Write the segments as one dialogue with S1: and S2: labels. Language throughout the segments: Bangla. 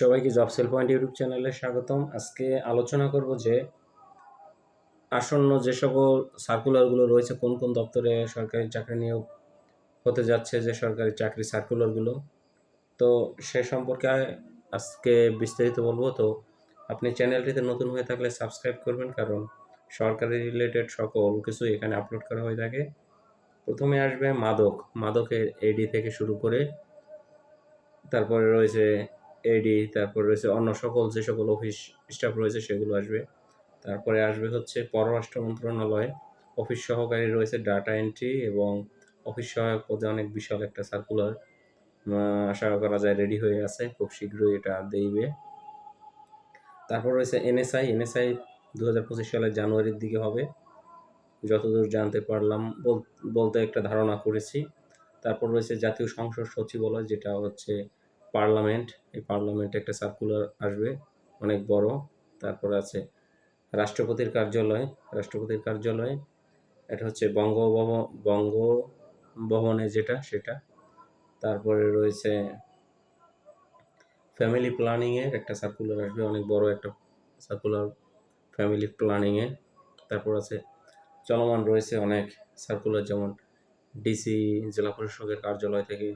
S1: সবাইকে জব সেল পয়েন্ট ইউটিউব চ্যানেলে স্বাগতম। আজকে আলোচনা করব যে আসন্ন যে সকল সার্কুলারগুলো রয়েছে, কোন কোন দপ্তরে সরকারি চাকরি নিয়োগ হতে যাচ্ছে, যে সরকারি চাকরি সার্কুলারগুলো তো সে সম্পর্কে আজকে বিস্তারিত বলব। তো আপনি চ্যানেলটিতে নতুন হয়ে থাকলে সাবস্ক্রাইব করবেন, কারণ সরকারি রিলেটেড সকল কিছু এখানে আপলোড করা হয়ে থাকে। প্রথমে আসবে মাদক, মাদকের এডি থেকে শুরু করে, তারপরে রয়েছে এডি তারপর রয়েছে অন্য সকল যে সকল অফিস স্টাফ রয়েছে সেগুলো আসবে। তারপরে আসবে হচ্ছে পররাষ্ট্র মন্ত্রণালয়। অফিস সহকারী রয়েছে ডাটা এন্ট্রি এবং অফিস সহায়ক পদে অনেক বিশাল একটা সার্কুলার আশা করা যায় রেডি হয়ে আছে খুব শীঘ্রই এটা দেইবে। তারপর রয়েছে এনএসআই এনএসআই দু হাজার পঁচিশ সালের জানুয়ারির দিকে হবে। যতদূর জানতে পারলাম বলতে একটা ধারণা করেছি। তারপর রয়েছে জাতীয় সংসদ সচিবালয়, যেটা হচ্ছে পার্লামেন্ট, এই পার্লামেন্টে একটা সার্কুলার আসবে, অনেক বড়। তারপর আছে রাষ্ট্রপতির কার্যালয় রাষ্ট্রপতির কার্যালয়, এটা হচ্ছে বঙ্গভবন, বঙ্গভবনে যেটা, সেটা। তারপরে রয়েছে ফ্যামিলি প্ল্যানিংয়ের একটা সার্কুলার আসবে, অনেক বড় একটা সার্কুলার ফ্যামিলি প্ল্যানিংয়ে তারপর আছে চলমান রয়েছে অনেক সার্কুলার যেমন ডিসি জেলা প্রশাসকের কার্যালয় থেকে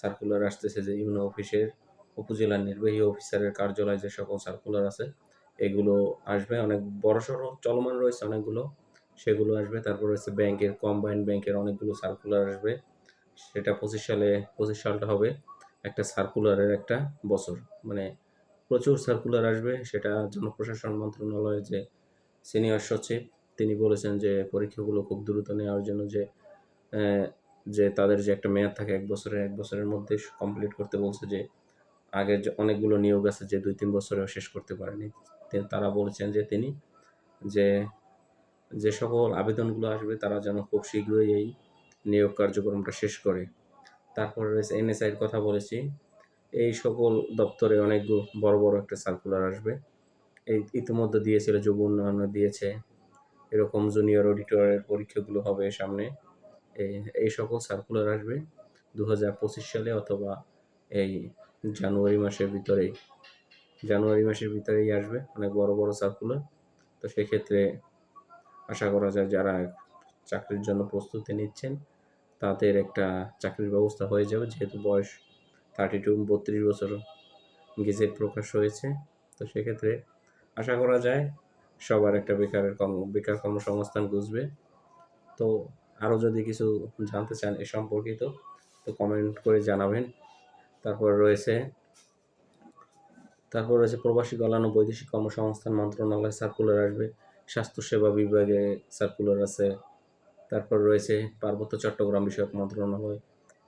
S1: সার্কুলার আসতেছে যে ইউনো অফিসের উপজেলা নির্বাহী অফিসারের কার্যালয় যে সকল সার্কুলার আছে, এগুলো আসবে। অনেক বড় সড়ো চলমান রয়েছে অনেকগুলো, সেগুলো আসবে। তারপর রয়েছে ব্যাংকের কম্বাইন্ড ব্যাংকের অনেকগুলো সার্কুলার আসবে। সেটা পঁচিশ সালে, পঁচিশ সালটা হবে একটা সার্কুলারের একটা বছর। মানে প্রচুর সার্কুলার আসবে। সেটা জনপ্রশাসন মন্ত্রণালয়ের যে সিনিয়র সচিব, তিনি বলেছেন যে পরীক্ষাগুলো খুব দ্রুত নেওয়ার জন্য যে যে তাদের যে একটা মেয়াদ থাকে এক বছরের এক বছরের মধ্যে কমপ্লিট করতে বলছে যে আগের যে অনেকগুলো নিয়োগ আছে যে দুই তিন বছরেও শেষ করতে পারেনি। তারা বলেছেন যে তিনি যে যে সকল আবেদনগুলো আসবে তারা যেন খুব শীঘ্রই এই নিয়োগ কার্যক্রমটা শেষ করে। তারপর রয়েছে এনএসআইয়ের কথা বলেছি। এই সকল দপ্তরে অনেক বড় বড় একটা সার্কুলার আসবে। এই ইতিমধ্যে দিয়েছিল যুব উন্নয়ন, দিয়েছে এরকম জুনিয়র অডিটরের পরীক্ষাগুলো হবে সামনে। এই সকল সার্কুলার আসবে দু হাজার পঁচিশ সালে অথবা এই জানুয়ারি মাসের ভিতরেই জানুয়ারি মাসের ভিতরেই আসবে অনেক বড় বড় সার্কুলার তো সেক্ষেত্রে আশা করা যায় যারা চাকরির জন্য প্রস্তুতি নিচ্ছেন, তাদের একটা চাকরির ব্যবস্থা হয়ে যাবে। যেহেতু বয়স থার্টি টু বত্রিশ বছর গেজেট প্রকাশ হয়েছে, তো সেক্ষেত্রে আশা করা যায় সবার একটা বেকারের কর্ম, বেকার কর্মসংস্থান বুঝবে তো আরও যদি কিছু জানতে চান এ সম্পর্কিত, তো কমেন্ট করে জানাবেন। তারপর রয়েছে তারপর রয়েছে প্রবাসী কল্যাণ ও বৈদেশিক কর্মসংস্থান মন্ত্রণালয় সার্কুলার আসবে, স্বাস্থ্যসেবা বিভাগে সার্কুলার আছে। তারপর রয়েছে পার্বত্য চট্টগ্রাম বিষয়ক মন্ত্রণালয়,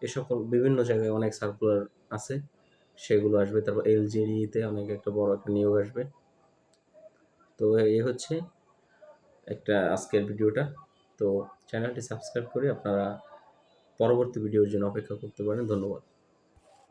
S1: এ সকল বিভিন্ন জায়গায় অনেক সার্কুলার আছে, সেগুলো আসবে। তারপর এলজিডিতে অনেক একটা বড় একটা নিয়োগ আসবে। তো এই হচ্ছে একটা আজকের ভিডিওটা। তো চ্যানেলটি সাবস্ক্রাইব করে আপনারা পরবর্তী ভিডিওর জন্য অপেক্ষা করতে পারেন। ধন্যবাদ।